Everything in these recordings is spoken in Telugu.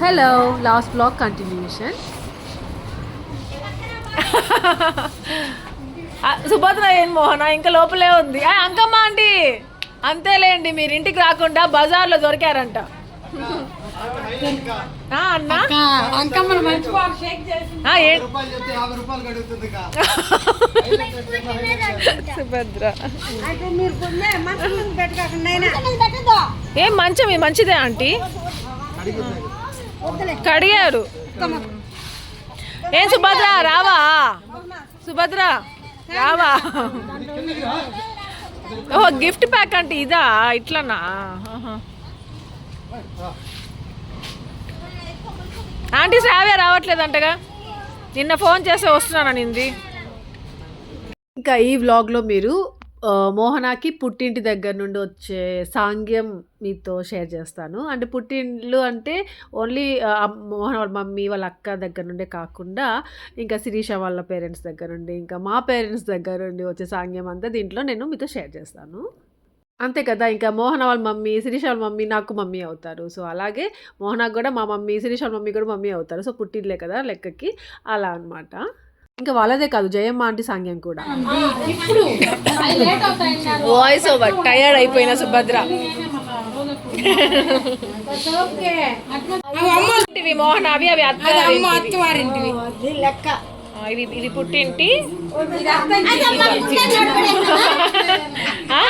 Hello last blog continuation Subhadra ఏం మోహన? ఇంకా లోపలే ఉంది. ఆ, అంకమ్మ ఆంటీ అంతేలేండి మీరు ఇంటికి రాకుండా బజార్లో దొరికారంట. సుభద్ర ఏం మంచం మంచిదే ఆంటీ. కడిగారు. ఏం సుభద్ర రావా? సుభద్ర రావా? ఓహో గిఫ్ట్ ప్యాక్ అంటే ఇదా? ఇట్లనా? ఆంటీ శ్రావ్య రావట్లేదంటగా. నిన్న ఫోన్ చేస్తే వస్తున్నాననింది ఇంకా ఈ వ్లాగ్లో మీరు మోహనాకి పుట్టింటి దగ్గర నుండి వచ్చే సాంగ్యం మీతో షేర్ చేస్తాను. అంటే పుట్టిండ్లు అంటే ఓన్లీ మోహన్ వాళ్ళ మమ్మీ వాళ్ళ అక్క దగ్గర నుండే కాకుండా ఇంకా శిరీష వాళ్ళ పేరెంట్స్ దగ్గర నుండి ఇంకా మా పేరెంట్స్ దగ్గర నుండి వచ్చే సాంగ్యం అంతా దీంట్లో నేను మీతో షేర్ చేస్తాను. అంతే కదా ఇంకా మోహన వాళ్ళ మమ్మీ శిరీష వాళ్ళ మమ్మీ నాకు మమ్మీ అవుతారు. సో అలాగే మోహనాకు కూడా మా మమ్మీ శిరీష వాళ్ళ మమ్మీ కూడా మమ్మీ అవుతారు. సో పుట్టిండ్లే కదా లెక్కకి. అలా అనమాట ఇంకా వాళ్ళదే కాదు జయమ్మ ఆంటీ సాంగ్యం కూడా. వాయిస్ ఓవర్ టయర్డ్ అయిపోయిన సుభద్ర. ఇవి మోహన్ అవి అవి అత్తగారింటివి. ఆ, ఇవి ఇది పుట్టింటి. ఆ?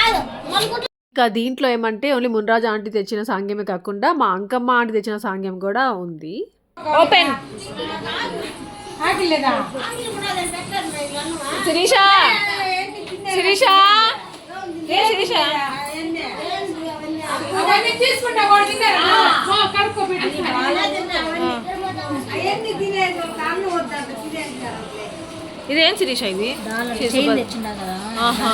ఇంకా దీంట్లో ఏమంటే ఓన్లీ మున్రాజు ఆంటీ తెచ్చిన సాంగ్యమే కాకుండా మా అంకమ్మ ఆంటీ తెచ్చిన సాంగ్యం కూడా ఉంది. ఓపెన్ శిరీష! శిరీష! ఏ శిరీష? ఇదేం శిరీష ఇది? ఆహా,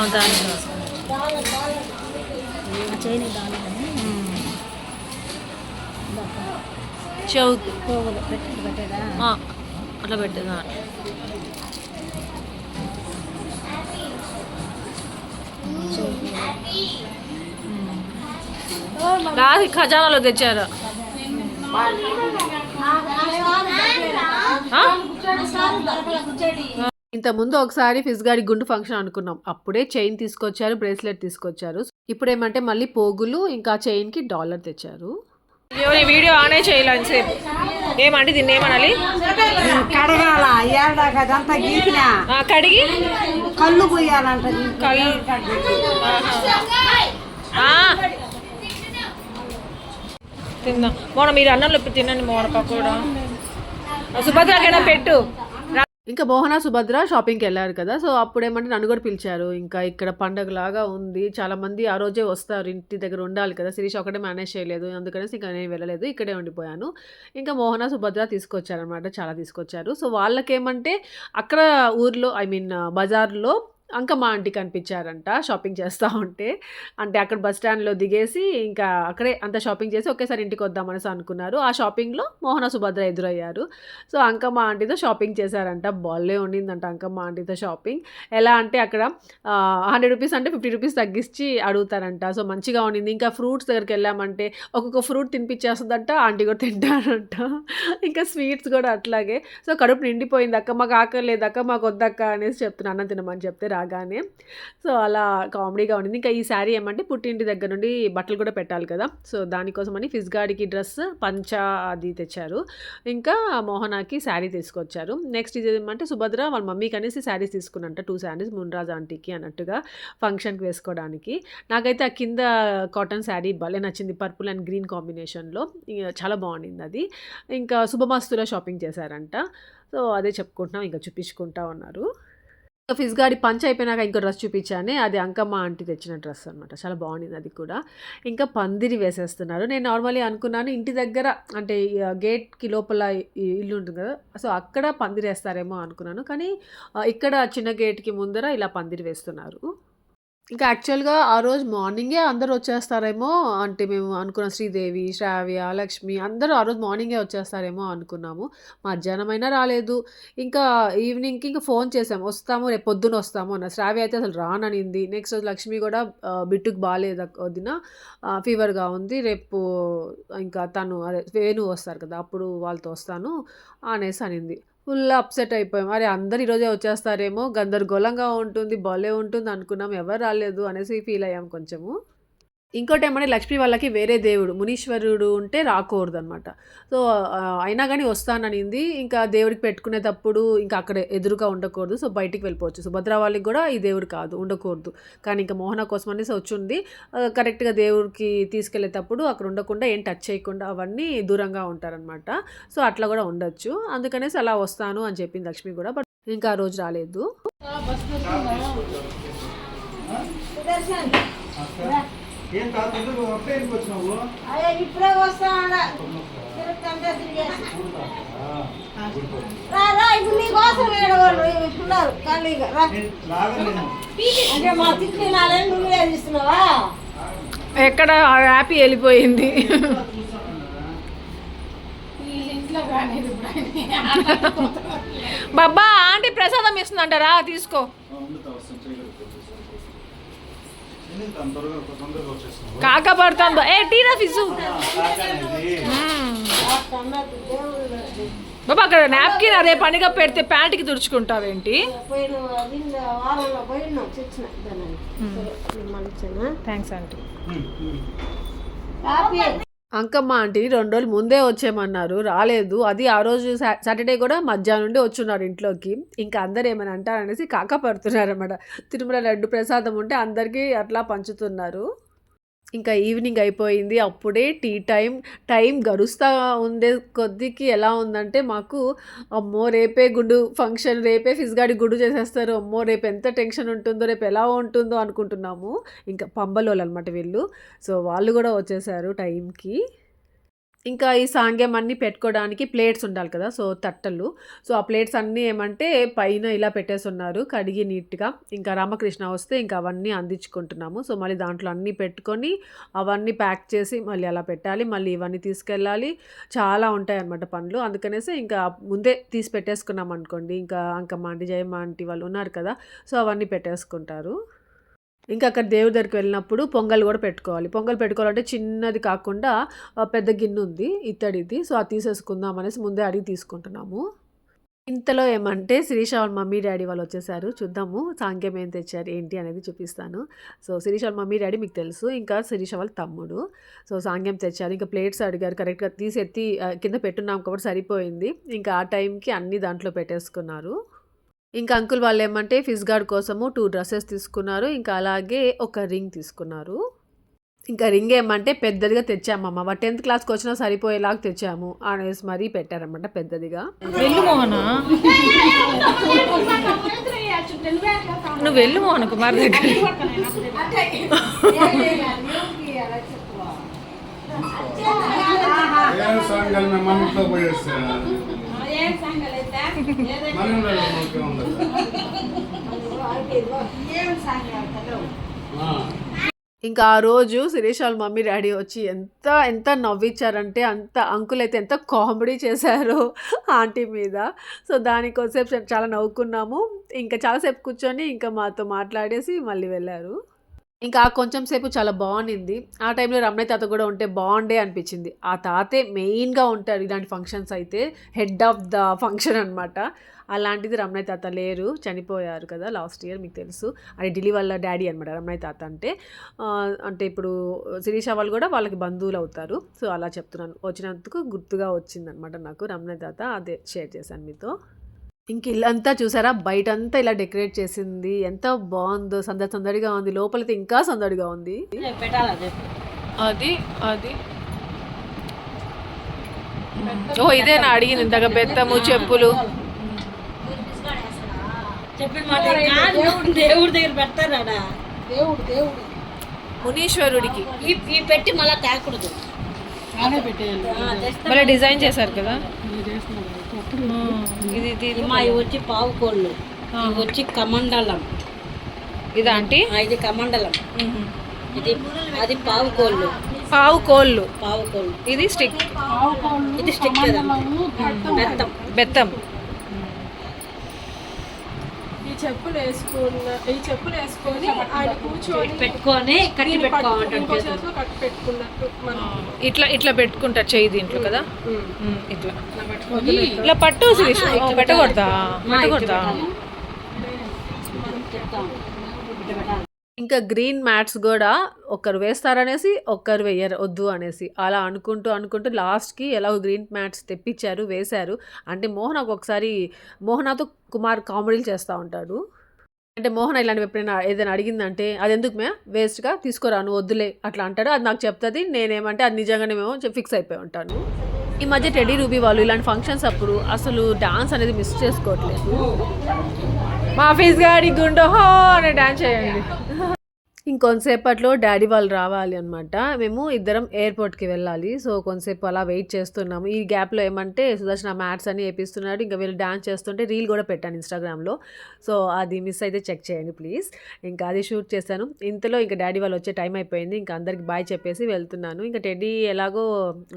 ఆ, అట్లా పెట్టేదా? రాసి ఖజానాలో తెచ్చారు. ఆ? ఇంత ముందు ఒకసారి ఫిజ్ గాడి గుండు ఫంక్షన్ అనుకున్నాం. అప్పుడే చైన్ తీసుకొచ్చారు బ్రేస్లెట్ తీసుకొచ్చారు. ఇప్పుడు ఏమంటే మళ్ళీ పోగులు ఇంకా చైన్కి డాలర్ తెచ్చారు. వీడియో ఆనే చేయలేని సేపు. ఏమంటే దీన్ని ఏమనాలి? ఏడాక అదంతా గీకిన కడిగి? కళ్ళు పోయాలంట కళ్ళు. తిందా మోన మీరు అన్నంలో తినండి మోన పకోడా సుభద్రకైనా పెట్టు. ఇంకా మోహన సుభద్ర షాపింగ్కి వెళ్ళారు కదా. సో అప్పుడు ఏమంటే నన్ను కూడా పిలిచారు. ఇంకా ఇక్కడ పండగలాగా ఉంది. చాలా మంది ఆ రోజే వస్తారు. ఇంటి దగ్గర ఉండాలి కదా. శిరీష్ ఒకటే మేనేజ్ చేయలేదు. అందుకనేసి ఇంకా నేను వెళ్ళలేదు. ఇక్కడే ఉండిపోయాను. ఇంకా మోహన సుభద్ర తీసుకొచ్చారనమాట చాలా తీసుకొచ్చారు. సో వాళ్ళకేమంటే అక్కడ ఊర్లో ఐ మీన్ బజార్లో అంకమ్మ ఆంటీ కనిపించారంట షాపింగ్ చేస్తూ ఉంటే. అంటే అక్కడ బస్ స్టాండ్లో దిగేసి ఇంకా అక్కడే అంత షాపింగ్ చేసి ఒకేసారి ఇంటికి వద్దామనేసి అనుకున్నారు. ఆ షాపింగ్లో మోహన సుభద్ర ఎదురయ్యారు. సో అంకమ్మ ఆంటీతో షాపింగ్ చేశారంట. బాల్లే ఉండిందంట అంకమ్మ ఆంటీతో షాపింగ్. ఎలా అంటే అక్కడ హండ్రెడ్ రూపీస్ అంటే ఫిఫ్టీ రూపీస్ తగ్గించి అడుగుతారంట. సో మంచిగా ఉండింది. ఇంకా ఫ్రూట్స్ దగ్గరికి వెళ్ళామంటే ఒక్కొక్క ఫ్రూట్ తినిపించేస్తుందంట. ఆంటీ కూడా తింటారంట. ఇంకా స్వీట్స్ కూడా అట్లాగే. సో కడుపు నిండిపోయింది. అక్క మాకు ఆకలేదు మాకు వద్దక్క అనేసి చెప్తున్నాను అన్నం తినమని చెప్తే రాగానే. సో అలా కామెడీగా ఉండింది. ఇంకా ఈ శారీ ఏమంటే పుట్టింటి దగ్గర నుండి బట్టలు కూడా పెట్టాలి కదా. సో దానికోసమని ఫిజ్ గాడికి డ్రెస్ పంచ అది తెచ్చారు. ఇంకా మోహనాకి శారీ తీసుకొచ్చారు. నెక్స్ట్ ఇది ఏమంటే సుభద్ర వాళ్ళ మమ్మీకి అనేసి శారీస్ తీసుకున్నంట. టూ శారీస్ మున్రాజ్ ఆంటీకి అన్నట్టుగా ఫంక్షన్కి వేసుకోవడానికి. నాకైతే ఆ కింద కాటన్ శారీ భలే నచ్చింది. పర్పుల్ అండ్ గ్రీన్ కాంబినేషన్లో. చాలా బాగుండింది అది. ఇంకా శుభమస్తుల షాపింగ్ చేశారంట. సో అదే చెప్పుకుంటున్నాం. ఇంకా చూపించుకుంటా ఉన్నారు. ఫిజ్ గాడి పంచ్ అయిపోయినాక ఇంకో డ్రెస్ చూపించాను అది అంకమ్మ ఆంటీ తెచ్చిన డ్రెస్ అనమాట చాలా బాగుండింది అది కూడా. ఇంకా పందిరి వేసేస్తున్నారు. నేను నార్మల్లీ అనుకున్నాను ఇంటి దగ్గర అంటే గేట్కి లోపల ఇల్లు ఉంటుంది కదా సో అక్కడ పందిరి వేస్తారేమో అనుకున్నాను. కానీ ఇక్కడ చిన్న గేట్కి ముందర ఇలా పందిరి వేస్తున్నారు. ఇంకా యాక్చువల్‌గా ఆ రోజు మార్నింగే అందరూ వచ్చేస్తారేమో అంటే మేము అనుకున్న శ్రీదేవి, శ్రావ్య, లక్ష్మి అందరూ ఆ రోజు మార్నింగే వచ్చేస్తారేమో అనుకున్నాము. మధ్యాహ్నమైనా రాలేదు. ఇంకా ఈవినింగ్‌కి ఇంక ఫోన్ చేసాము. వస్తాము రేపు పొద్దున వస్తాము అన్నారు. శ్రావ్య అయితే అసలు రాననింది. నెక్స్ట్ రోజు లక్ష్మి కూడా ఆహ్, బిట్టుకి బాలేదు అక్ వదిన ఆహ్, ఫీవర్‌గా ఉంది. రేపు ఇంకా తను అదే వేణు వస్తారు కదా! అప్పుడు వాళ్ళతో వస్తాను అనేసి అనింది. ఫుల్ అప్సెట్ అయిపోయాం. అరే! అందరు ఈరోజే వచ్చేస్తారేమో గందరగోళంగా ఉంటుంది. భలే ఉంటుంది అనుకున్నాం. ఎవరు రాలేదు అనేసి ఫీల్ అయ్యాం కొంచెము. ఇంకోటేమంటే లక్ష్మి వాళ్ళకి వేరే దేవుడు మునీశ్వరుడు ఉంటే రాకూడదనమాట. సో, ఆహ్, అయినా గాని వస్తాననింది. ఇంకా దేవుడికి పెట్టుకునేటప్పుడు ఇంకా అక్కడ ఎదురుగా ఉండకూడదు. సో, బయటికి వెళ్ళిపోవచ్చు. సుభద్ర వాళ్ళకి కూడా ఈ దేవుడు కాదు ఉండకూడదు. కానీ ఇంకా మోహన కోసం అనేసి వచ్చుంది. కరెక్ట్‌గా దేవుడికి తీసుకెళ్ళేటప్పుడు అక్కడ ఉండకుండా ఏం టచ్ చేయకుండా అవన్నీ దూరంగా ఉంటారనమాట. సో, అట్లా కూడా ఉండొచ్చు. అందుకనేసి అలా వస్తాను అని చెప్పింది లక్ష్మి కూడా. బట్ ఇంకా ఆ రోజు రాలేదు. ఏం కాదు ఎందుకు ఒకటే ఎందుకు వచ్చినావు. ఇప్పుడే తీస్తున్నావా ఎక్కడ హ్యాపీ వెళ్ళిపోయింది. బాబా ఆంటీ ప్రసాదం ఇస్తుందంటారా తీసుకో ఎందుకు అంత త్వరగా తొందరగా వచ్చేస్తున్నావు కాక పడుతుందో ఏ టీనా ఫిజు? బాబా అక్కడ నాప్కిన్ అదే పనిగా పెడితే ప్యాంట్కి తుడుచుకుంటావేంటి? థ్యాంక్స్ ఆంటీ అంకమ్మ ఆంటీని రెండు రోజులు ముందే వచ్చేయమన్నారు. రాలేదు. అది ఆ రోజు సా సాటర్‌డే కూడా మధ్యాహ్నం నుండి వచ్చున్నారు ఇంట్లోకి. ఇంకా అందరు ఏమైనా అంటారనేసి కాక పడుతున్నారన్నమాట తిరుమల లడ్డు ప్రసాదం ఉంటే అందరికీ అట్లా పంచుతున్నారు. ఇంకా ఈవినింగ్ అయిపోయింది. అప్పుడే టీ టైం టైం గరుస్తా ఉండే కొద్దికి ఎలా ఉందంటే మాకు అమ్మో! రేపే గుండు ఫంక్షన్. రేపే ఫిజ్‌గాడి గుండు చేసేస్తారు. అమ్మో! రేపు ఎంత టెన్షన్ ఉంటుందో, రేపు ఎలా ఉంటుందో అనుకుంటున్నాము. ఇంకా పంబలోళ్ళనమాట వీళ్ళు. సో, వాళ్ళు కూడా వచ్చేసారు టైంకి. ఇంకా ఈ సాంగ్యం అన్నీ పెట్టుకోవడానికి ప్లేట్స్ ఉండాలి కదా! సో, తట్టలు. సో, ఆ ప్లేట్స్ అన్నీ ఏమంటే పైన ఇలా పెట్టేస్తున్నారు కడిగి నీట్‌గా. ఇంకా రామకృష్ణ వస్తే ఇంకా అవన్నీ అందించుకుంటున్నాము. సో, మళ్ళీ దాంట్లో అన్నీ పెట్టుకొని అవన్నీ ప్యాక్ చేసి మళ్ళీ అలా పెట్టాలి. మళ్ళీ ఇవన్నీ తీసుకెళ్ళాలి. చాలా ఉంటాయన్నమాట పనులు. అందుకనేసి ఇంకా ముందే తీసి పెట్టేసుకున్నామనుకోండి. ఇంకా అంకమ్మ ఆంటీ, జయమ్మ ఆంటీ వాళ్ళు ఉన్నారు కదా! సో, అవన్నీ పెట్టేసుకుంటారు. ఇంకా అక్కడ దేవుడి దగ్గరికి వెళ్ళినప్పుడు పొంగల్ కూడా పెట్టుకోవాలి. పొంగల్ పెట్టుకోవాలంటే చిన్నది కాకుండా పెద్ద గిన్నె ఉంది ఇత్తడిది. సో, అది తీసేసుకుందాం అనేసి ముందే అడిగి తీసుకుంటున్నాము. ఇంతలో ఏమంటే శిరీష వాళ్ళ మమ్మీ, డాడీ వాళ్ళు వచ్చేసారు. చూద్దాము సాంగ్యం ఏం తెచ్చారు ఏంటి అనేది చూపిస్తాను. సో, శిరీష వాళ్ళ మమ్మీ, డాడీ మీకు తెలుసు. ఇంకా శిరీష వాళ్ళ తమ్ముడు. సో, సాంగ్యం తెచ్చారు. ఇంకా ప్లేట్స్ అడిగారు కరెక్ట్‌గా తీసి ఎత్తి కింద పెట్టున్నాం కాబట్టి సరిపోయింది. ఇంకా ఆ టైంకి అన్ని దాంట్లో పెట్టేసుకున్నారు. ఇంకా అంకుల్ వాళ్ళేమంటే ఫిజ్‌గార్డ్ కోసము 2 డ్రెసెస్ తీసుకున్నారు. ఇంకా అలాగే ఒక రింగ్ తీసుకున్నారు. ఇంకా రింగ్ ఏమంటే పెద్దదిగా తెచ్చామమ్మ. వాడు 10థ్ క్లాస్‌కొచ్చినా సరిపోయేలాగా తెచ్చాము అనేసి మరీ పెట్టారన్నమాట పెద్దదిగా. వెళ్ళు మోహన నువ్వు వెళ్ళు మోహన కుమార్ దగ్గర ఏం మేము పోయేస్తే ఇంకా ఆ రోజు శిరీష్ వాళ్ళ మమ్మీ, డాడీ వచ్చి ఎంత ఎంత నవ్విచ్చారంటే అంత అంకుల్ అయితే ఎంత కామెడీ చేశారో ఆంటీ మీద. సో, దానికి కొద్దిసేపు చాలా నవ్వుకున్నాము. ఇంకా చాలాసేపు కూర్చొని ఇంకా మాతో మాట్లాడేసి మళ్ళీ వెళ్ళారు ఇంకా కొంచెం సేపు చాలా బాగుండింది ఆ టైంలో రమణ తాత కూడా ఉంటే బాగుండే అనిపించింది. ఆ తాతే మెయిన్‌గా ఉంటారు ఇలాంటి ఫంక్షన్స్ అయితే. హెడ్ ఆఫ్ ద ఫంక్షన్ అనమాట. అలాంటిది రమణయ్య తాత లేరు. చనిపోయారు కదా! లాస్ట్ ఇయర్ మీకు తెలుసు. అది ఢిల్లీ వాళ్ళ డాడీ అనమాట రమణయ్య తాత అంటే. అంటే ఇప్పుడు శిరీష వాళ్ళు కూడా వాళ్ళకి బంధువులు అవుతారు సో, అలా చెప్తున్నాను. వచ్చినందుకు గుర్తుగా వచ్చిందనమాట నాకు రమణయ్య తాత. అదే షేర్ చేశాను మీతో. ఇంక ఇల్లంతా చూసారా? బయటంతా ఇలా డెకరేట్ చేసింది. ఎంత బావుందో సందడి సందడిగా ఉంది. లోపలైతే ఇంకా సందడిగా ఉంది. అది అది. ఓ ఇదేనా అడిగింది. ఇంతక బెత్తము చెప్పులు. చెప్పిన మాట కాదు. దేవుడు దగ్గర పెడతారాడా? దేవుడు దేవుడు. మునీశ్వరుడికి. ఈ ఈ పెట్టి మళ్ళా తేకూడదు. మళ్ళీ డిజైన్ చేశారు కదా. ఇది ఇది ఇది. మా వచ్చి పావు కోళ్ళు. వచ్చి కమండలం. ఇదా ఆంటీ? ఇది కమండలం. ఇది అది పావు కోళ్ళు. పావు కోళ్ళు. పావు కోళ్ళు. ఇది స్టిక్. ఇది స్టిక్ బెత్తం. బెత్తం. చెప్పులు వేసుకున్న ఈ చెప్పులు వేసుకొని ఆయన కూర్చొని పెట్టుకొని కట్టి పెట్టుకున్నట్టు మనం ఇట్లా ఇట్లా పెట్టుకుంటారు చెయ్యి దీంట్లో కదా? ఇట్లా. ఇలా పట్టు పెట్టకూడదా? పెట్టకూడదా? ఇట్లా. ఇంకా గ్రీన్ మ్యాట్స్ కూడా ఒకరు వేస్తారనేసి ఒక్కరు వేయరు వద్దు అనేసి. అలా అనుకుంటూ అనుకుంటూ లాస్ట్కి ఎలా గ్రీన్ మ్యాట్స్ తెప్పించారు వేశారు. అంటే మోహన్ ఒకసారి మోహనాతో కుమార్ కామెడీలు చేస్తూ ఉంటాడు. అంటే మోహన్ ఇలాంటివి ఎప్పుడైనా ఏదైనా అడిగిందంటే అది ఎందుకు మే వేస్ట్గా తీసుకురాను వద్దులే. అట్లా అంటాడు. అది నాకు చెప్తుంది. నేనేమంటే అది నిజంగానే మేము ఫిక్స్ అయిపోయి ఉంటాను. ఈ మధ్య టెడీ రూబీ వాళ్ళు ఇలాంటి ఫంక్షన్స్ అప్పుడు అసలు డాన్స్ అనేది మిస్ చేసుకోవట్లేదు. మా ఆఫీస్ గాడి గుండో హో అనే డాన్స్ చేయండి. ఇంకొంతసేపట్లో డాడీ వాళ్ళు రావాలి అనమాట మేము ఇద్దరం ఎయిర్పోర్ట్కి వెళ్ళాలి. సో కొంతసేపు అలా వెయిట్ చేస్తున్నాము. ఈ గ్యాప్లో ఏమంటే సుదర్శన మ్యాట్స్ అని వేపిస్తున్నాడు. ఇంకా వీళ్ళు డాన్స్ చేస్తుంటే రీల్ కూడా పెట్టాను ఇన్స్టాగ్రామ్లో. సో అది మిస్ అయితే చెక్ చేయండి ప్లీజ్. ఇంకా అది షూట్ చేశాను. ఇంతలో ఇంకా డాడీ వాళ్ళు వచ్చే టైం అయిపోయింది. ఇంకా అందరికి బాయ్ చెప్పేసి వెళ్తున్నాను. ఇంకా టెడ్డీ ఎలాగో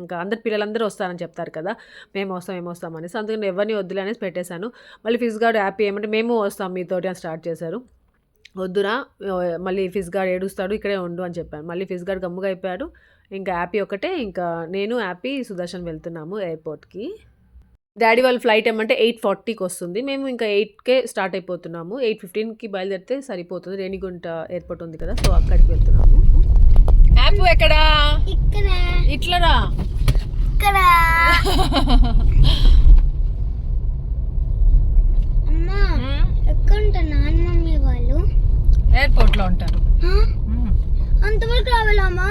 ఇంకా అందరు పిల్లలందరూ వస్తారని చెప్తారు కదా. మేము వస్తాం మేము వస్తాం అనేసి. అందుకని ఎవరిని వద్దులే అనేసి పెట్టేశాను. మళ్ళీ ఫిజ్ గార్డ్ హ్యాపీ ఏమంటే మేము వస్తాం మీతోటి అని స్టార్ట్ చేశారు. వద్దురా మళ్ళీ ఫిజ్ గార్డ్ ఏడుస్తాడు ఇక్కడే ఉండు అని చెప్పాను. మళ్ళీ ఫిజ్ గార్డ్ గమ్ముగా అయిపోయాడు. ఇంకా హ్యాపీ ఒకటే ఇంకా నేను హ్యాపీ సుదర్శన్ వెళ్తున్నాము ఎయిర్పోర్ట్కి. డాడీ వాళ్ళ ఫ్లైట్ ఏమంటే ఎయిట్ ఫార్టీకి వస్తుంది. మేము ఇంకా ఎయిట్కే స్టార్ట్ అయిపోతున్నాము. ఎయిట్ ఫిఫ్టీన్కి బయలుదేరితే సరిపోతుంది. రేణిగుంట ఎయిర్పోర్ట్ ఉంది కదా సో అక్కడికి వెళ్తున్నాము. యాప్ ఎక్కడా? ఇట్లరా అమ్మా ఎక్కడ ఉంటారు నాన్న మమ్మీ వాళ్ళు ఎయిర్పోర్ట్లో ఉంటారు అంతవరకు రావాలమ్మా?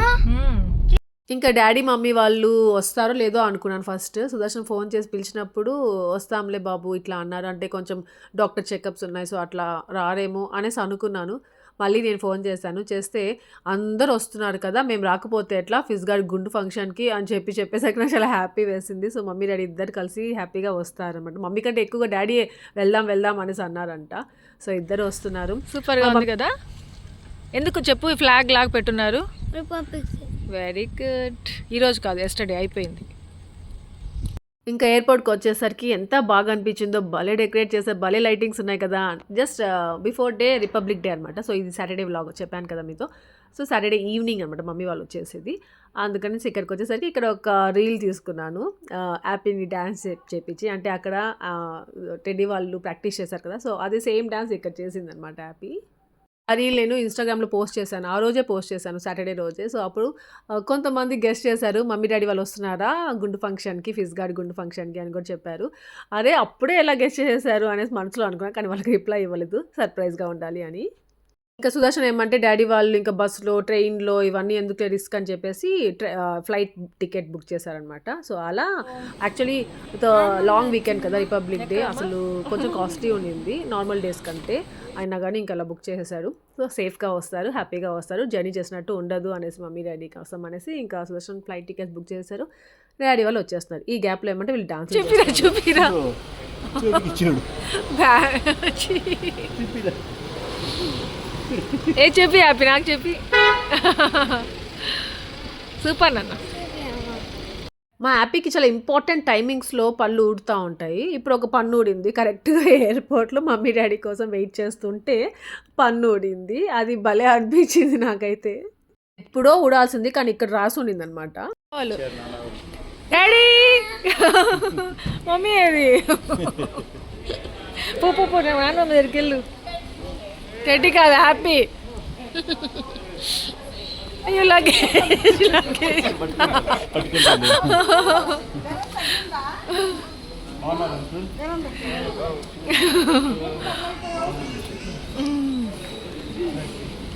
ఇంకా డాడీ మమ్మీ వాళ్ళు వస్తారో లేదో అనుకున్నాను ఫస్ట్. సుదర్శన్ ఫోన్ చేసి పిలిచినప్పుడు వస్తాంలే బాబు ఇట్లా అన్నారు. అంటే కొంచెం డాక్టర్ చెకప్స్ ఉన్నాయి సో అట్లా రారేమో అనేసి అనుకున్నాను. మళ్ళీ నేను ఫోన్ చేశాను. చేస్తే అందరు వస్తున్నారు కదా మేము రాకపోతే ఎట్లా? ఫిజ్ గార్డ్ గుండు ఫంక్షన్కి అని చెప్పి చెప్పేసరికి నాకు చాలా హ్యాపీ వేసింది. సో మమ్మీ డాడీ ఇద్దరు కలిసి హ్యాపీగా వస్తారనమాట మమ్మీ కంటే ఎక్కువగా డాడీ వెళ్దాం వెళ్దాం అనేసి అన్నారంట. సో ఇద్దరు వస్తున్నారు. సూపర్గా ఉంది కదా? ఎందుకు చెప్పు ఈ ఫ్లాగ్ లాగా పెట్టున్నారు? Very good. ఈరోజు కాదు ఎస్టర్డే అయిపోయింది. ఇంకా ఎయిర్పోర్ట్కి వచ్చేసరికి ఎంత బాగా అనిపించిందో భలే డెకరేట్ చేసే భలే లైటింగ్స్ ఉన్నాయి కదా. Just before day republic day అనమాట సో ఇది సాటర్డే వ్లాగ్ చెప్పాను కదా మీతో. సో సాటర్డే ఈవినింగ్ అనమాట మమ్మీ వాళ్ళు వచ్చేసేది. అందుకని ఇక్కడికి వచ్చేసరికి ఇక్కడ ఒక రీల్ తీసుకున్నాను. యాపీని డ్యాన్స్ చేపించి అంటే అక్కడ టెడ్డీ వాళ్ళు ప్రాక్టీస్ చేశారు కదా. సో అది సేమ్ డ్యాన్స్ ఇక్కడ చేసిందనమాట హ్యాపీ. ఆ రీల్ నేను ఇన్స్టాగ్రామ్లో పోస్ట్ చేశాను. ఆ రోజే పోస్ట్ చేశాను సాటర్డే రోజే. సో అప్పుడు కొంతమంది గెస్ట్ చేశారు మమ్మీ డాడీ వాళ్ళు వస్తున్నారా? గుండు ఫంక్షన్కి ఫిజ్ గుండు ఫంక్షన్కి అని కూడా చెప్పారు. అరే అప్పుడే ఎలా గెస్ట్ చేశారు అనేసి మనసులో అనుకున్నాను కానీ వాళ్ళకి రిప్లై ఇవ్వలేదు. సర్ప్రైజ్గా ఉండాలి అని. ఇంకా సుదర్శన్ ఏమంటే డాడీ వాళ్ళు ఇంకా బస్సులో ట్రైన్లో ఇవన్నీ ఎందుకు రిస్క్ అని చెప్పేసి ఫ్లైట్ టికెట్ బుక్ చేశారనమాట సో అలా యాక్చువల్లీ లాంగ్ వీకెండ్ కదా రిపబ్లిక్ డే అసలు కొంచెం కాస్ట్లీ ఉండింది నార్మల్ డేస్ కంటే. అయినా కానీ ఇంకా అలా బుక్ చేసేసారు. సో సేఫ్గా వస్తారు హ్యాపీగా వస్తారు జర్నీ చేసినట్టు ఉండదు అనేసి మమ్మీ డాడీ కోసం అనేసి ఇంకా సుదర్శన్ ఫ్లైట్ టికెట్స్ బుక్ చేశారు డాడీ వాళ్ళు వచ్చేస్తున్నారు. ఈ గ్యాప్లో ఏమంటే వీళ్ళు డాన్స్ చూపిరా చూపిరా. ఏ చెప్పి హ్యాపీ నాకు చెప్పి. సూపర్ నాన్న. మా యాపీకి చాలా ఇంపార్టెంట్ టైమింగ్స్లో పళ్ళు ఊడుతూ ఉంటాయి. ఇప్పుడు ఒక పన్ను ఊడింది. కరెక్ట్గా ఎయిర్పోర్ట్లో మమ్మీ డాడీ కోసం వెయిట్ చేస్తుంటే పన్ను ఊడింది. అది భలే అనిపించింది నాకైతే. ఎప్పుడో ఊడాల్సింది కానీ ఇక్కడ రాసి ఉండింది అనమాట డాడీ! మమ్మీ ఏది? పో పో నాన్న దగ్గరికి వెళ్ళు. టెడ్డి కాదు హ్యాపీ అయ్యో luggage luggage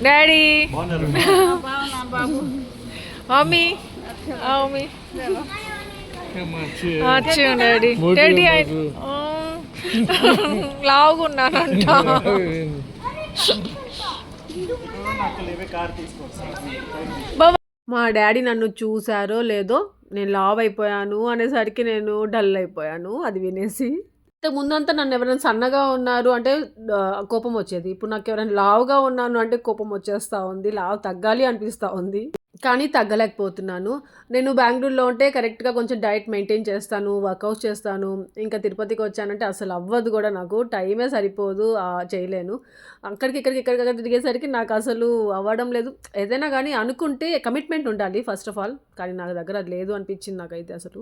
daddy mummy mummy అచ్చు డాడీ డాడీ లావుగున్నానంట. మా డాడీ నన్ను చూసారో లేదో నేను లావ్ అయిపోయాను అనేసరికి నేను డల్ అయిపోయాను అది వినేసి. అంటే ముందంతా నన్ను ఎవరైనా సన్నగా ఉన్నారు అంటే కోపం వచ్చేది. ఇప్పుడు నాకు ఎవరైనా లావుగా ఉన్నాను అంటే కోపం వచ్చేస్తా ఉంది. లావు తగ్గాలి అనిపిస్తూ ఉంది. కానీ తగ్గలేకపోతున్నాను. నేను బెంగళూరులో ఉంటే కరెక్ట్‌గా కొంచెం డైట్ మెయింటైన్ చేస్తాను. వర్కౌట్ చేస్తాను. ఇంకా తిరుపతికి వచ్చానంటే అసలు అవ్వదు కూడా నాకు. టైమే సరిపోదు. చేయలేను. అక్కడికి, ఇక్కడికి, ఇక్కడికి తిరిగేసరికి నాకు అసలు అవ్వడం లేదు. ఏదైనా కానీ అనుకుంటే కమిట్మెంట్ ఉండాలి ఫస్ట్ ఆఫ్ ఆల్. కానీ నా దగ్గర అది లేదు అనిపించింది నాకైతే అసలు.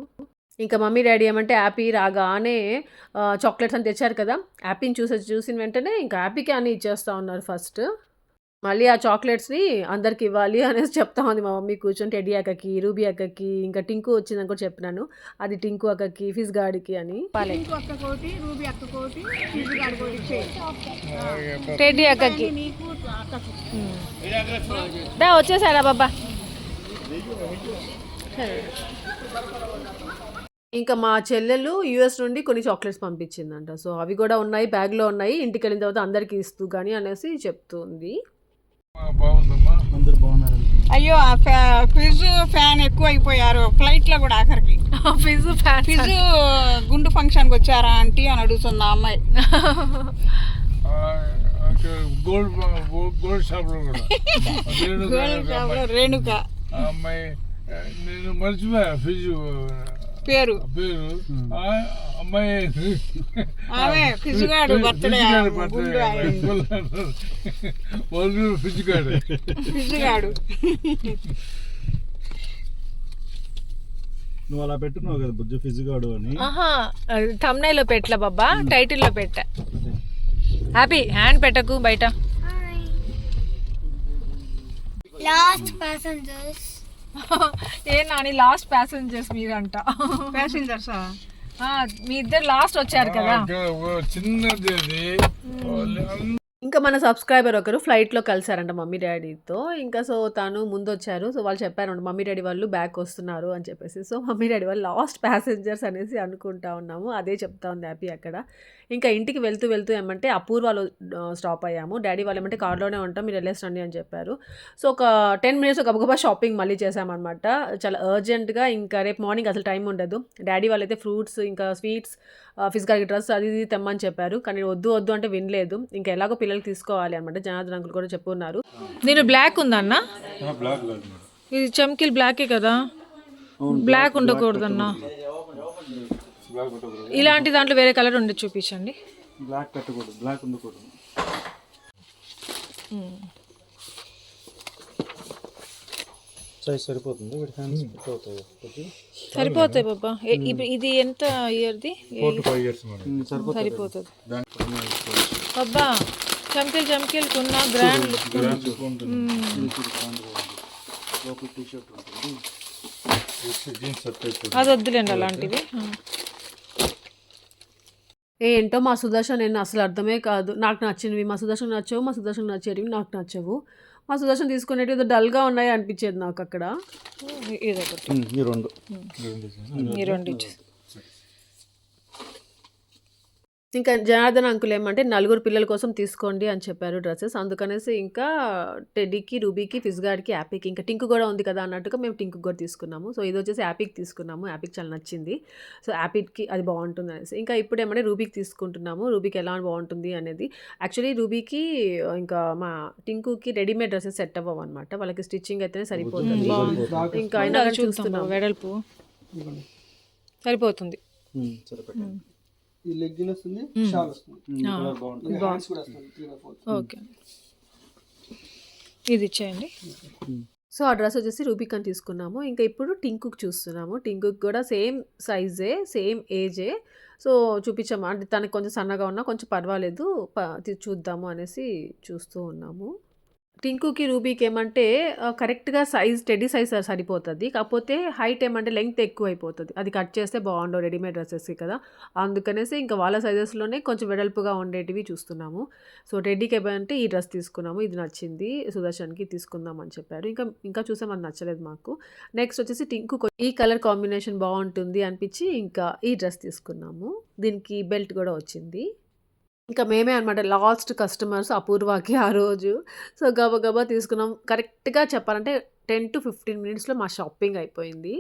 ఇంకా మమ్మీ, డ్యాడీ ఏమంటే యాపీ రాగానే చాక్లెట్స్ అని తెచ్చారు కదా! యాపీని చూసే చూసిన వెంటనే ఇంకా యాపీకే అన్నీ ఇచ్చేస్తా ఉన్నారు ఫస్ట్. మళ్ళీ ఆ చాక్లెట్స్‌ని అందరికి ఇవ్వాలి అనేసి చెప్తా ఉంది మా మమ్మీ కూర్చొని టెడ్డీ అక్కకి, రూబీ అక్కకి, ఇంకా టింకు వచ్చిందని కూడా చెప్పినాను. అది టింకు అక్కకి, ఫిజ్ గాడికి అని. టెడ్డీ అక్కకి నీకు అక్కకు దా వచ్చేసాడా బాబా ఇంకా మా చెల్లెలు యూఎస్ నుండి కొన్ని చాక్లెట్స్ పంపించిందంట. సో అవి కూడా ఉన్నాయి. బ్యాగ్‌లో ఉన్నాయి. ఇంటికెళ్ళిన తర్వాత అందరికి ఇస్తూ గాని అనేసి చెప్తుంది. అయ్యో ఫిజ్ ఫ్యాన్ ఎక్కువ అయిపోయారు ఫ్లైట్లో కూడా ఆఖరికి ఫిజ్ ఫ్యాన్ ఫిజ్ గుండు ఫంక్షన్కి వచ్చారా ఆంటీ అని అడుగుతుంది ఆ అమ్మాయి గోల్డ్ గోల్డ్ షాప్లో కూడా రేణుక అమ్మాయి. నేను మర్చిపోయా ఫిజు పేరు. అమ్మాయి ఆమె ఫిజ్ గాడు బర్త్డే గుండు ఆయన. వాళ్ళు ఫిజు కాడు ఫిజ్ గాడు నువ్వు అలా పెట్టున్నావు కదా బుజ్జు ఫిజిగాడు అని. ఆహా తమ్నైలో పెట్టలే బాబా టైటిల్లో పెట్టా. హ్యాపీ హ్యాండ్ పెట్టకు బయట. లాస్ట్ ప్యాసింజర్స్ ఏ నాని లాస్ట్ ప్యాసింజర్స్ మీరంట. ప్యాసింజర్స్ ఆ, మీ ఇద్దరు లాస్ట్ వచ్చారు కదా. చిన్నది ఇంకా మన సబ్స్క్రైబర్ ఒకరు ఫ్లైట్‌లో కలిసారంట మమ్మీ, డాడీతో ఇంకా సో తను ముందొచ్చారు. సో వాళ్ళు చెప్పారన్నమాట మమ్మీ, డాడీ వాళ్ళు బ్యాక్ వస్తున్నారు అని చెప్పేసి. సో మమ్మీ, డాడీ వాళ్ళు లాస్ట్ ప్యాసింజర్స్ అనేసి అనుకుంటా ఉన్నాము. అదే చెప్తా ఉంది హ్యాపీ అక్కడ. ఇంకా ఇంటికి వెళ్తూ వెళ్తూ ఏమంటే అపూర్వాలో స్టాప్ అయ్యాము. డాడీ వాళ్ళు ఏమంటే కార్‌లోనే ఉంటాం మీరు వెళ్ళేసి రండి అని చెప్పారు. సో ఒక టెన్ మినిట్స్ ఒక గబగబా షాపింగ్ మళ్ళీ చేశామన్నమాట. చాలా అర్జెంట్‌గా ఇంకా రేపు మార్నింగ్ అసలు టైం ఉండదు. డాడీ వాళ్ళైతే ఫ్రూట్స్ ఇంకా స్వీట్స్ ఆహ్, ఫిజ్ గాడికి డ్రెస్ అది ఇది తెమ్మని చెప్పారు. కానీ నేను వద్దు వద్దు అంటే వినలేదు. ఇంకా ఎలాగో పిల్లలకి తీసుకోవాలి అనమాట. జనార్దన్ అంకుల్ కూడా చెప్పున్నారు. నేను బ్లాక్ ఉందన్న ఇది చమ్కిల్ బ్లాకే కదా? బ్లాక్ ఉండకూడదన్నా. ఇలాంటి దాంట్లో వేరే కలర్ ఉండి చూపించండి. బ్లాక్ పెట్టకూడదు. బ్లాక్ ఉండకూడదు. సైజ్ సరిపోతుంది? వీటి హ్యాండ్స్ ఫిట్ అవుతాయి? కొద్దిగా. సరిపోతాయి బాబా. ఇప్పుడు ఇది ఎంత ఇయర్ది ఉమ్, సరిపోతుంది. బాబా చమ్కిల్ చమ్కిల్ కున్న గ్రాండ్ లుక్ లోపల టీ షర్ట్ ఉంటుంది. జీన్స్ సెట్ అయిపోతుంది అది వద్దులేండి అలాంటివి ఆ. ఏంటో మా సుదర్శన్ నేను అసలు అర్థమే కాదు. నాకు నచ్చినవి మా సుదర్శన్ నచ్చవు. మా సుదర్శన్ నచ్చేటివి నాకు నచ్చవు. మా సుదర్శన్ తీసుకునేటివి ఏదో డల్‌గా ఉన్నాయి అనిపించేది నాకు అక్కడ. ఇదొకటి ఉమ్, ఈ రెండు. ఈ రెండు ఇంకా జనార్దన్ అంకుల్ ఏమంటే నలుగురు పిల్లల కోసం తీసుకోండి అని చెప్పారు డ్రెసెస్. అందుకనేసి ఇంకా టెడ్డీకి, రూబీకి, ఫిజ్ గాడికి, యాపీకి ఇంకా టింకు కూడా ఉంది కదా అన్నట్టుగా మేము టింకుకి కూడా తీసుకున్నాము. సో ఇదొచ్చేసి యాపీకి తీసుకున్నాము. యాపీకి చాలా నచ్చింది. సో యాపీకి అది బాగుంటుంది అనేసి. ఇంకా ఇప్పుడు ఏమంటే రూబీకి తీసుకుంటున్నాము. రూబీకి ఎలా బాగుంటుంది అనేది. యాక్చువల్లీ రూబీకి ఇంకా మా టింకుకి రెడీమేడ్ డ్రెసెస్ సెట్ అవ్వవన్నమాట. వాళ్ళకి స్టిచ్చింగ్ అయితేనే సరిపోతుంది. ఇంకా అయినా చూస్తున్నాము. వెడల్పు సరిపోతుంది ఈ లెగ్గిన్ వస్తుంది షాల్ వస్తుంది కలర్ బాగుంటుంది హ్యాండ్స్ కూడా వస్తుంది త్రీ బై ఓకే ఇది ఇచ్చేయండి సో ఆ డ్రెస్ వచ్చేసి రూబిక్ అని తీసుకున్నాము. ఇంకా ఇప్పుడు టింకుకి చూస్తున్నాము. టింకుకి కూడా సేమ్ సైజే, సేమ్ ఏజే. సో చూపించాము. అంటే తనకి కొంచెం సన్నగా ఉన్నా కొంచెం పర్వాలేదు. చూద్దాము అనేసి చూస్తూ ఉన్నాము. టింకుకి, రూబీకి ఏమంటే కరెక్ట్‌గా సైజ్ టెడ్డీ సైజ్ సరిపోతుంది కాకపోతే హైట్ ఏమంటే లెంగ్త్ ఎక్కువ అయిపోతుంది అది కట్ చేస్తే బాగుండవు రెడీమేడ్ డ్రెస్సెస్కి కదా! అందుకనేసి ఇంకా వాళ్ళ సైజెస్‌లోనే కొంచెం వెడల్పుగా ఉండేటివి చూస్తున్నాము. సో టెడ్డీకి ఏమంటే ఈ డ్రెస్ తీసుకున్నాము. ఇది నచ్చింది. సుదర్శన్‌కి తీసుకుందాం అని చెప్పారు. ఇంకా ఇంకా చూసాం అది నచ్చలేదు మాకు. నెక్స్ట్ వచ్చేసి టింకు ఈ కలర్ కాంబినేషన్ బాగుంటుంది అనిపించి ఇంకా ఈ డ్రెస్ తీసుకున్నాము. దీనికి బెల్ట్ కూడా వచ్చింది. ఇంకా మేమే అనమాట లాస్ట్ కస్టమర్స్ అపూర్వకి ఆ రోజు. సో గబగబా తీసుకున్నాం. కరెక్ట్‌గా చెప్పాలంటే 10-15 మినిట్స్‌లో మా షాపింగ్ అయిపోయింది.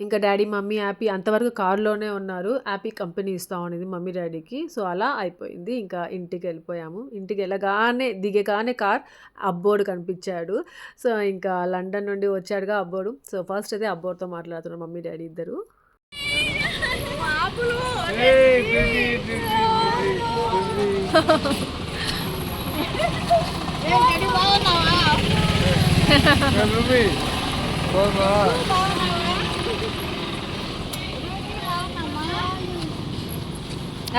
ఇంకా డాడీ మమ్మీ యాపీ అంతవరకు కార్లోనే ఉన్నారు. యాపీ కంపెనీ ఇస్తాం అనేది మమ్మీ డాడీకి. సో అలా అయిపోయింది. ఇంకా ఇంటికి వెళ్ళిపోయాము. ఇంటికి వెళ్ళగానే దిగగానే కార్ అబ్బోడు కనిపించాడు. సో ఇంకా లండన్ నుండి వచ్చాడుగా అబ్బోడు. సో ఫస్ట్ అయితే అబ్బోడుతో మాట్లాడుతున్నారు మమ్మీ డాడీ ఇద్దరు.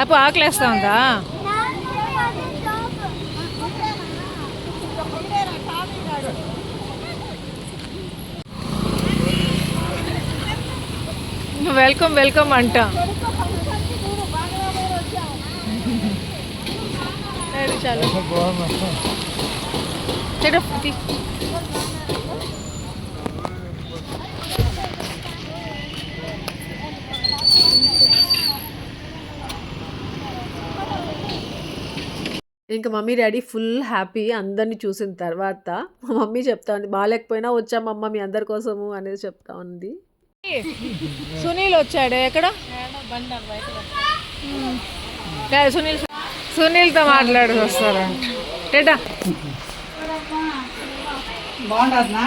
అప్పు ఆకలేస్తా ఉందా? వెల్కమ్ వెల్కమ్ అంటా. ఇంకా మమ్మీ డాడీ ఫుల్ హ్యాపీ అందరిని చూసిన తర్వాత మా మమ్మీ చెప్తా ఉంది బాగాలేకపోయినా వచ్చామమ్మ మీ అందరి కోసము అనేది చెప్తా ఉంది. సునీల్ వచ్చాడు ఎక్కడ? సునీల్ సునీల్తో మాట్లాడి వస్తారంట టేటా బాగుంటుందా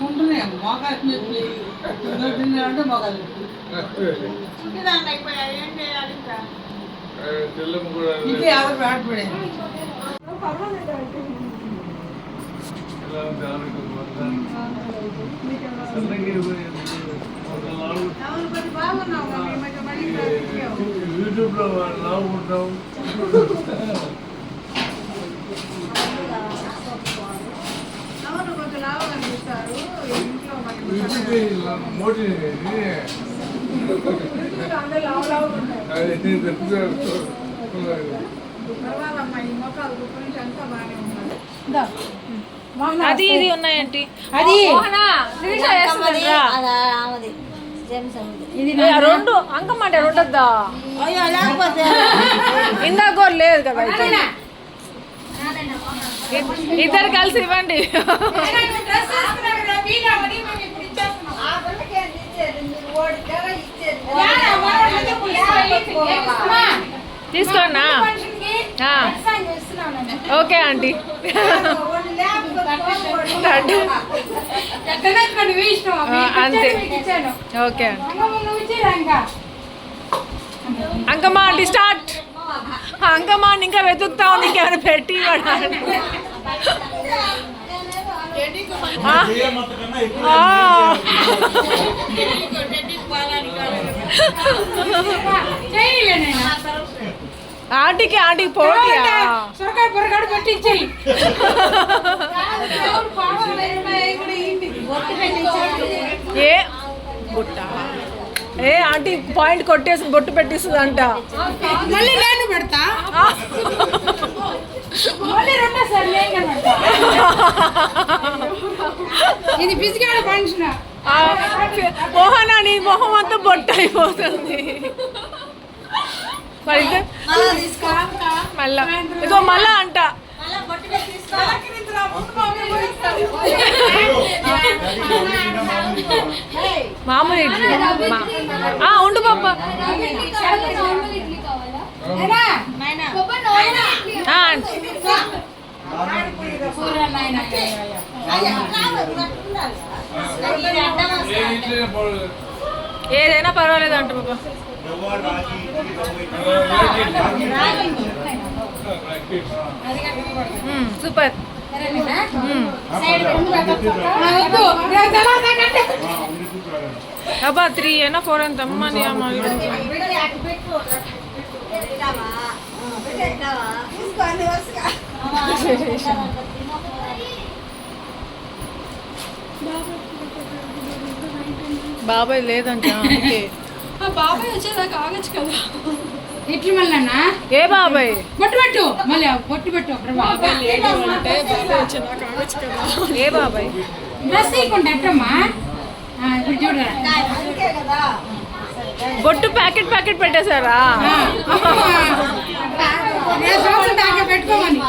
ఉంటున్నాయి మోకాలు నొప్పి తిన్నారంటే మోకాలు ఇంట్లో ఎవరు రాకపోయాయి అవును కొంచెం బాగున్నావు ఈ మధ్య మళ్ళీ యూట్యూబ్లో లావు ఉంటాం అవును కొంచెం లావు కనిపిస్తారు ఇంట్లో మరి ఇంటికి మోటీ అందరూ లావు లావు ఉంటారు అది పర్వాలమ్మా ఈ మొక్కలు గుప్ప నుంచి అంతా బాగానే అది ఇది ఉన్నాయంటి అది ఏ, రెండు అంకమ్మ అంటే రెండు వద్దా ఇందాక లేదు కదా. ఇద్దరు కలిసి ఇవ్వండి. తీసుకోనా ఆ. Okay aunty. అంతే. Okay. Ankamma aunty start. Ankamma ఇంకా వెతుకుతా ఉంది ఇంకేమైనా పెట్టి. ఆ. ఆంటీకి ఆంటీకి పోటీయా సొరకాయ పొరగాడు పెట్టించేయి. ఏ? బుట్ట. ఏ ఆంటీ పాయింట్ కొట్టేసి బొట్టు పెట్టిస్తుంది అంట మళ్ళీ నేను పెడతా? మళ్ళీ రెండోసారి నేను పెడతా ఇది పిసిగాడు ఫంక్షన్ మోహన నీ మొహం అంతా బొట్టు అయిపోతుంది. మళ్ళా మళ్ళా. అంట. మామూలు ఇడ్లీ. ఉండు పాప. ఆ, ఏదైనా పర్వాలేదు అంట సూపర్. అబ్బా త్రీ అయినా ఫోర్ అంత అమ్మని అమ్మ. బాబాయ్ లేదంట బాబాయ్ వచ్చేదాకా ఆగచ్చు కదా. ఎట్లు మళ్ళా ఏ బాబాయ్? బొట్టు పెట్టు. మళ్ళీ బొట్టు పెట్టు అప్పుడు బాబాయ్ అంటే బాబాయ్ వచ్చేదాకా ఆగచ్చు కదా. ఏ బాబాయ్? డ్రెస్ ఇవ్వకుండా ఎట్టమ్మా? ఇప్పుడు చూడరా బొట్టు ప్యాకెట్ ప్యాకెట్ పెట్టేశారా? నేను సోపులు దాకా పెట్టుకోమని.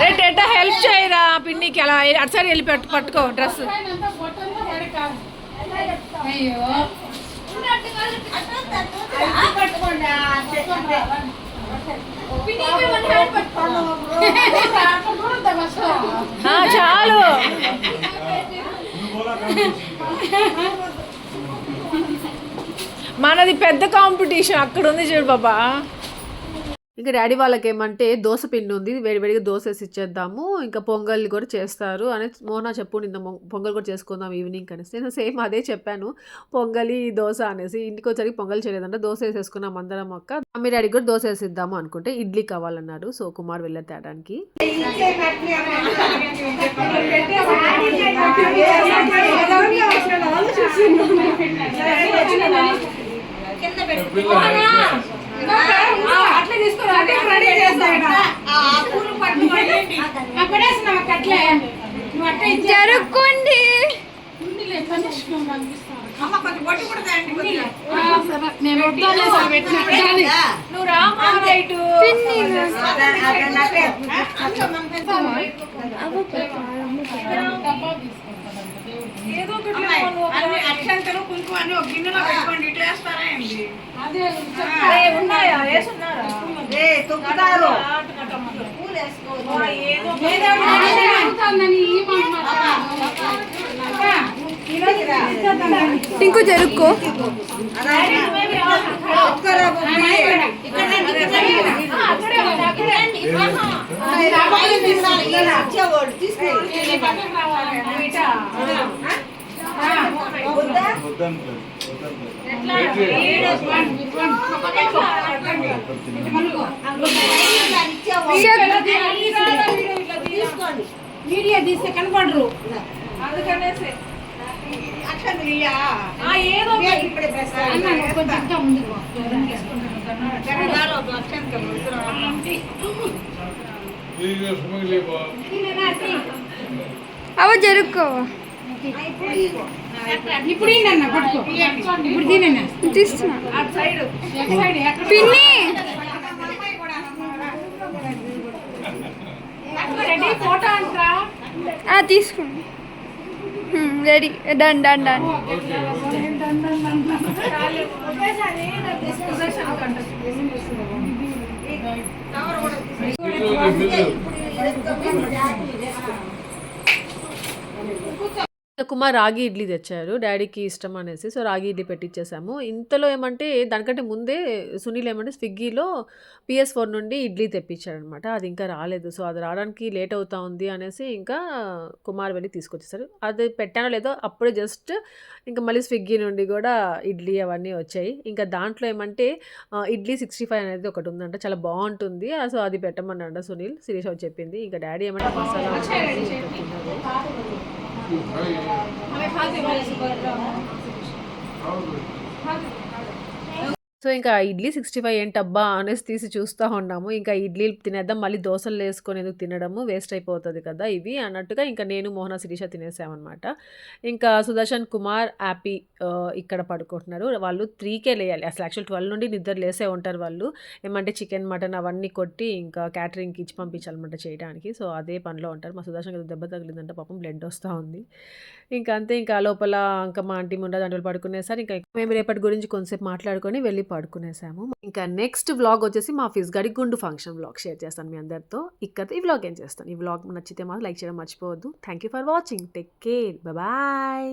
రే టెట్ట హెల్ప్ చేయరా పిన్నికి అలా అటు సైడ్ వెళ్ళి పెట్టు పట్టుకో డ్రెస్. చాలు. మనది పెద్ద కాంపిటీషన్ అక్కడ ఉంది చూడు బాబా ఇంకా డాడీ వాళ్ళకి ఏమంటే దోశ పిండి ఉంది వేడి వేడిగా దోశ వేసి ఇచ్చేద్దాము ఇంకా పొంగల్ కూడా చేస్తారు అని మోనా చెప్పు నిన్న మొ- పొంగల్ కూడా చేసుకుందాం ఈవినింగ్ అనేసి నేను సేమ్ అదే చెప్పాను పొంగలి దోశ అనేసి ఇంటికి వచ్చరికి పొంగల్ చేయలేదంటే దోశ వేసేసుకున్నాం అందరం అక్క మమ్మీ డాడీ కూడా దోశ వేసిద్దాము అనుకుంటే ఇడ్లీ కావాలన్నారు సో కుమార్ వెళ్ళారు తేడానికి అట్లా తీసుకురా రెడీ చేస్తాడు అట్లే నువ్వు అట్లా జరుక్కోండి. నువ్వు రామా ఏదో ఒకటి అక్షంతలు కుంకుమ అని ఒక గిన్నెలో పెట్టుకోండి ఇట్లా వేస్తారా ఏంటి ఉన్నాయా? వేసున్నారా? ఏ తొక్కుతారు. ఇంకో జరుక్కో మీడియా తీస్తే కనపడరు అందుకనేసి ఏదో ఇప్పుడే కొంచెం అవ జరుక్కో ఇప్పుడు ఇప్పుడు దీనన్న తీస్తున్నా. అటు సైడ్. సైడ్? ఎక్కడ? పిన్ని! రెడీ? ఫోటో అంటారా ఆ, తీసుకోండి ready. Done done done. Kumar ragi idli తెచ్చారు. డాడీకి ఇష్టం అనేసి. సో రాగి ఇడ్లీ పెట్టించేసాము ఇంతలో ఏమంటే దానికంటే ముందే సునీల్ ఏమంటే స్విగ్గీలో పిఎస్ ఫోర్ నుండి ఇడ్లీ తెప్పించాడనమాట అది ఇంకా రాలేదు. సో అది రావడానికి లేట్ అవుతా ఉంది అనేసి ఇంకా కుమార్ వెళ్ళి తీసుకొచ్చేసారు. అది పెట్టానో లేదో అప్పుడే జస్ట్ ఇంకా మళ్ళీ స్విగ్గీ నుండి కూడా ఇడ్లీ అవన్నీ వచ్చాయి. ఇంకా దాంట్లో ఏమంటే ఇడ్లీ సిక్స్టీ ఫైవ్ అనేది ఒకటి ఉందంట. చాలా బాగుంటుంది. సో అది పెట్టమన్నాడు సునీల్. శిరీష్ చెప్పింది. ఇంకా డాడీ ఏమంటే మసాలా వేసి ఇంకా తిన్నారు. సో ఇంకా ఇడ్లీ సిక్స్టీ ఫైవ్ ఏంటబ్బా అనేసి తీసి చూస్తూ ఉన్నాము. ఇంకా ఇడ్లీ తినేద్దాం మళ్ళీ దోశలు వేసుకొని ఎందుకు తినడము వేస్ట్ అయిపోతుంది కదా ఇవి అన్నట్టుగా ఇంకా నేను మోహన శిరీష తినేసామన్నమాట. ఇంకా సుదర్శన్ కుమార్ యాపీ ఇక్కడ పడుకుంటున్నారు. వాళ్ళు త్రీకే లేయాలి. అసలు యాక్చువల్ ట్వెల్వ్ నుండి నిద్ర లేసే ఉంటారు వాళ్ళు. ఏమంటే చికెన్ మటన్ అవన్నీ కొట్టి ఇంకా క్యాటరింగ్కి ఇచ్చి పంపించాలన్నమాట చేయడానికి. సో అదే పనిలో ఉంటారు. మా సుదర్శన్ దెబ్బ తగిలిందంటే పాపం బ్లడ్ వస్తూ ఉంది. ఇంకా అంతే ఇంకా లోపల ఇంకా మా ఆంటీ ముండ దాంట్లో పడుకునేసారు ఇంకా మేము రేపటి గురించి కొంతసేపు మాట్లాడుకొని వెళ్ళి పడుకునేసాము. ఇంకా నెక్స్ట్ వ్లాగ్ వచ్చేసి మా ఫిజ్ గడి గుండు ఫంక్షన్ వ్లాగ్ షేర్ చేస్తాను మీ అందరితో. ఇక్కడ ఈ వ్లాగ్ ఏం చేస్తాను. ఈ వ్లాగ్ నచ్చితే మాత్రం లైక్ చేయడం మర్చిపోవద్దు. Thank you for watching take care bye